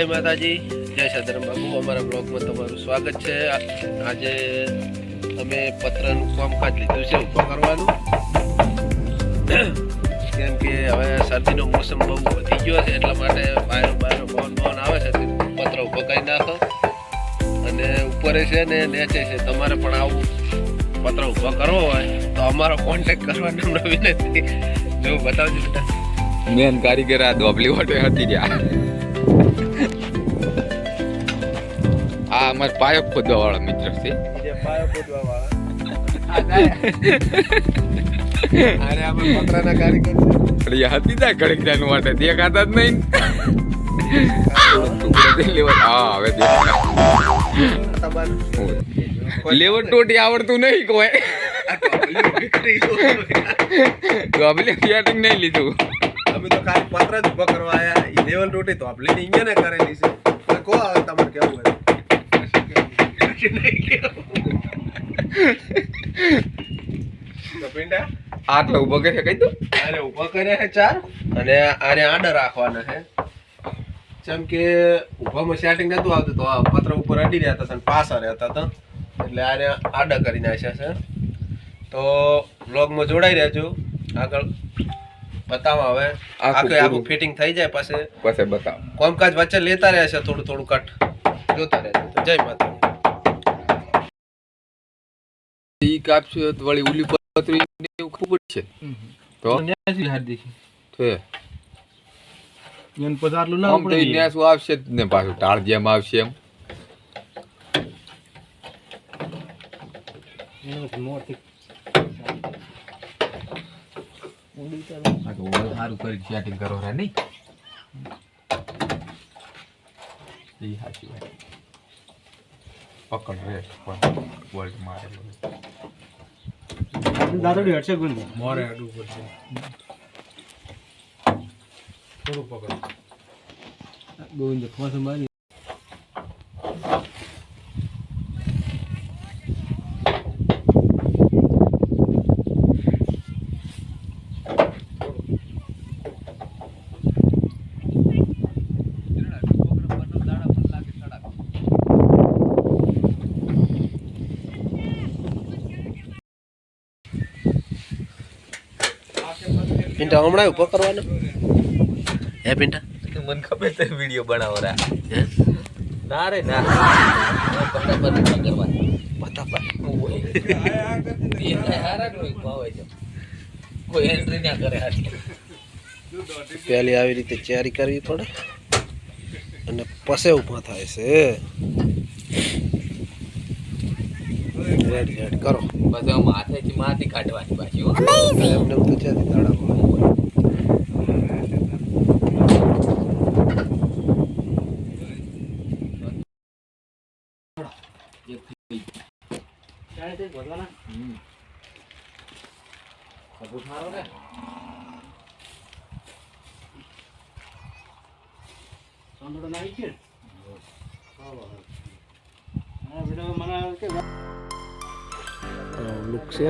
જય માતાજી, જય સદરમ બાબુ અમારા બ્લોગમાં તમારું સ્વાગત છે. આજે અમે પત્રનું કામકાજ લીધું છે, ઊભો કરવાનું. કેમ કે હવે શરદીનો મોસમ બહુ વધી ગયો છે, એટલા માટે બાયરો બાયરો પવન પવન આવે છે પત્ર ઊભો કરી નાખો. અને ઉપરે છે ને નીચે છે, તમારે પણ આવું પત્ર ઊભો કરવો હોય, તો અમારો કોન્ટેક્ટ કરવાનો નમ્ર વિનંતી જો બતાવજો. મેન કારીગર આ દોબલી વાટે હતી રહ્યા આ અમાર પાયો ખોદવા વાળા મિત્ર છે. જે પાયો ખોદવા વાળા અરે આપણે પતરાના કારીગર છે. અરે હતી ત્યાં ઘડીક વાટે દેખાતા જ નહીં. ટુકડે લેવર હા હવે દેખાતા તમારે લેવર ટોટી આવડતું નહીં કોઈ. ફિયાટિંગ નહીં લીધું. અમે તો ખાલી પત્ર જ ઊભા કરવા આયા. એ લેવલ રોટી તો આપણે અહીંયા ને કરેલી છે. કો આવે તમારે કેવું હોય? તો પિંડા? આટલો ઊભો કરી કહી દઉં. અરે ઊભો કર્યા છે ચાર. અને આને આડા રાખવાના છે. જેમ કે ઊભામાં સેટિંગ નતું આવતું તો આ પત્ર ઉપર અડી રહ્યા હતા પાસા રહેતા હતા. એટલે આને આડા કરી નાખ્યા છે. તો બ્લોગમાં જોડાઈ રહેજો. આગળ બતાવો હવે. આખું આખું ફિટિંગ થઈ જાય પછી. પછી બતાવો. કોમકાજ વચ્ચે લેતા રહે છે થોડું થોડું કટ જોતા રહે તો જય માતા ઈ કાપશું તો વળી ઉલી પતરી ને એવું ખૂબ જ છે. તો? છે. ન્યાસું આવશે જ ને પાછું ટાળ જેમ આવશે એમ. આ તો ઓલ સારું કરી રા નહીં. ઈ વાત. પકડ રે પણ બોલ્ટ મારેલો દાદોડી હટશે ગુંદ મોરે અડવું પડશે. થોડું પકડ. ગોવિંદ ફોસ મારી પિંટા હમણાં ઊભો કરવાનો? હે પિંટા? મને ખબર તો વીડિયો બનાવો રા હે? ના રે ના. ફટાફટ કરવાની કોઈ એન્ટ્રી ના કરે હાથી. પહેલી આવી રીતે તૈયારી કરવી પડે. અને પસે ઊભા થાય છે. રેડ રેડ કરો. પછી માથેથી માથી કાઢવાની પાછી હો. એમને એમ તો છે જ ખબર સારો ને સંદોડો નાખી છે હા બેટા મને કે લુક છે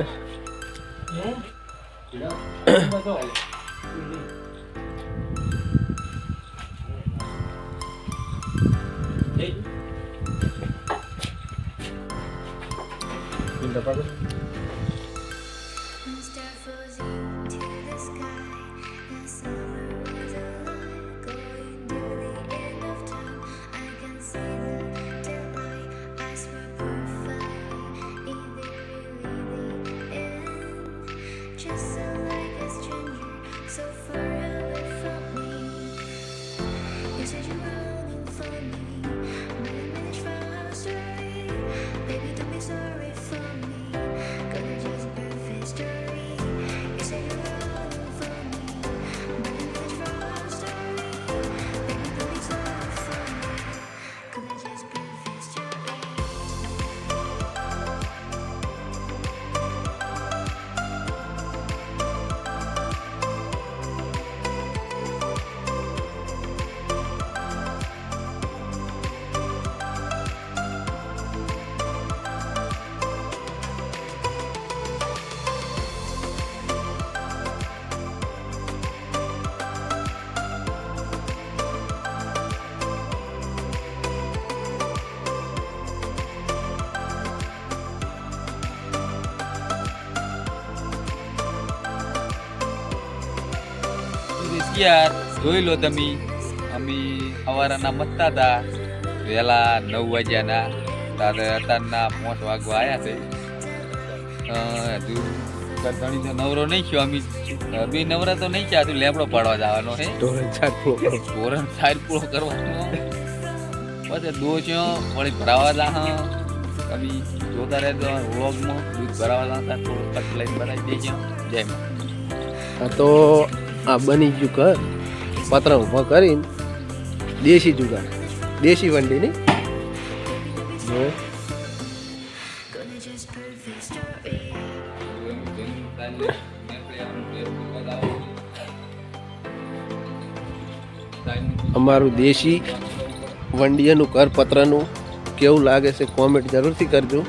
પિંટા પાડો Start અગિયાર જોઈ લો તમે. અમે સવારના મતતા હતા. વહેલા નવ વાગ્યાના. તારે અત્યારના પાંચ વાગવા આવ્યા છે. હજુ ઘણી તો નવરો નહીં થયો. અમે બે નવરા તો નહીં થયા હજુ લેબડો પાડવા જવાનો છે. ધોરણ ચાર પૂરો ધોરણ સાઈડ પૂરો કરવાનો. પછી દોચ્યો વળી ભરાવા જા તમે જોતા રહેજો વ્લોગમાં. દૂધ ભરાવા જાતા થોડું કટ લઈને બનાવી દેજો. જય તો આ બની ગયું ઘર. પતરા ઊભા કરીને દેશી જુગાર દેશી વંડીની. અમારું દેશી વંડિયાનું કર પત્રનું કેવું લાગે છે? કોમેન્ટ જરૂરથી કરજો.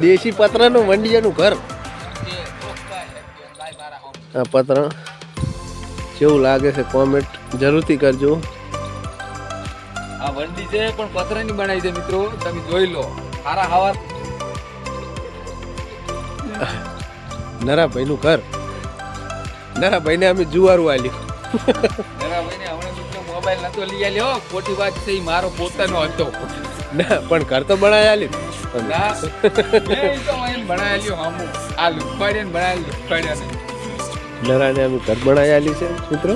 દેશી પત્રનું વંડિયાનું ઘર. આ પતરા. કેવું લાગે છે કોમેન્ટ જરૂરથી કરજો. આ વંડી છે પણ પતરાની બનાવી છે મિત્રો. તમે જોઈ લો. સારા હવાર. નરાભાઈનું ઘર. નરાભાઈને અમે જુવારું આલ્યું. જરા ભાઈને હમણાં મિત્રો મોબાઈલ નતો લઈ આલ્યો. ખોટી વાત છે મારો પોતાનો હતો. ના પણ ઘર તો બનાવી આલ્યું. ના. એ તો એને બનાવી લ્યો હમું. આ લુખવાડે ને બનાવી લુખવાડ્યા ને નરાને અમે ઘર બનાવી છે મિત્રો